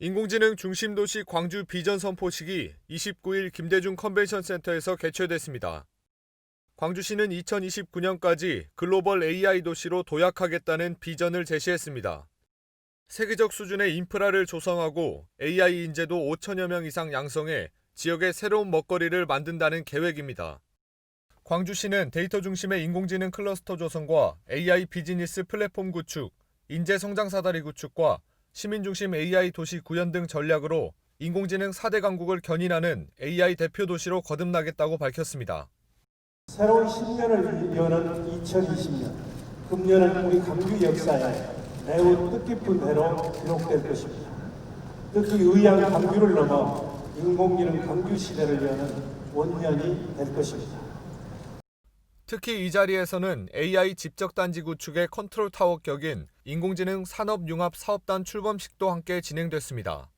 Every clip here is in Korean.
인공지능 중심 도시 광주 비전 선포식이 29일 김대중 컨벤션 센터에서 개최됐습니다. 광주시는 2029년까지 글로벌 AI 도시로 도약하겠다는 비전을 제시했습니다. 세계적 수준의 인프라를 조성하고 AI 인재도 5천여 명 이상 양성해 지역의 새로운 먹거리를 만든다는 계획입니다. 광주시는 데이터 중심의 인공지능 클러스터 조성과 AI 비즈니스 플랫폼 구축, 인재 성장 사다리 구축과 시민 중심 AI 도시 구현 등 전략으로 인공지능 4대 강국을 견인하는 AI 대표 도시로 거듭나겠다고 밝혔습니다. 새로운 10년을 여는 2020년, 금년은 우리 광주 역사에 매우 뜻깊은 해로 기록될 것입니다. 특히 의향 광주를 넘어 인공지능 광주 시대를 여는 원년이 될 것입니다. 특히 이 자리에서는 AI 집적 단지 구축의 컨트롤 타워 격인 인공지능 산업융합 사업단 출범식도 함께 진행됐습니다.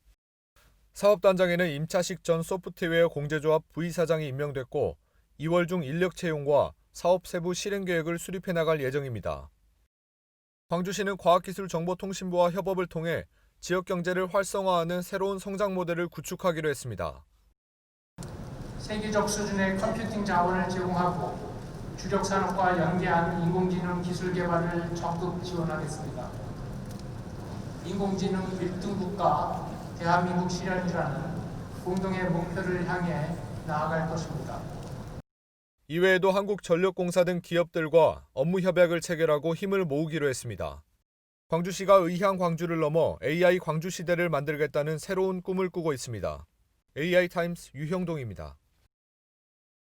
사업단장에는 임차식 전 소프트웨어 공제조합 V사장이 임명됐고 2월 중 인력 채용과 사업 세부 실행 계획을 수립해 나갈 예정입니다. 광주시는 과학기술정보통신부와 협업을 통해 지역 경제를 활성화하는 새로운 성장 모델을 구축하기로 했습니다. 세계적 수준의 컴퓨팅 자원을 제공하고 주력 산업과 연계한 인공지능 기술 개발을 적극 지원하겠습니다. 인공지능 1등 국가 대한민국 실현이라는 공동의 목표를 향해 나아갈 것입니다. 이외에도 한국전력공사 등 기업들과 업무 협약을 체결하고 힘을 모으기로 했습니다. 광주시가 의향 광주를 넘어 AI 광주 시대를 만들겠다는 새로운 꿈을 꾸고 있습니다. AI 타임스 유형동입니다.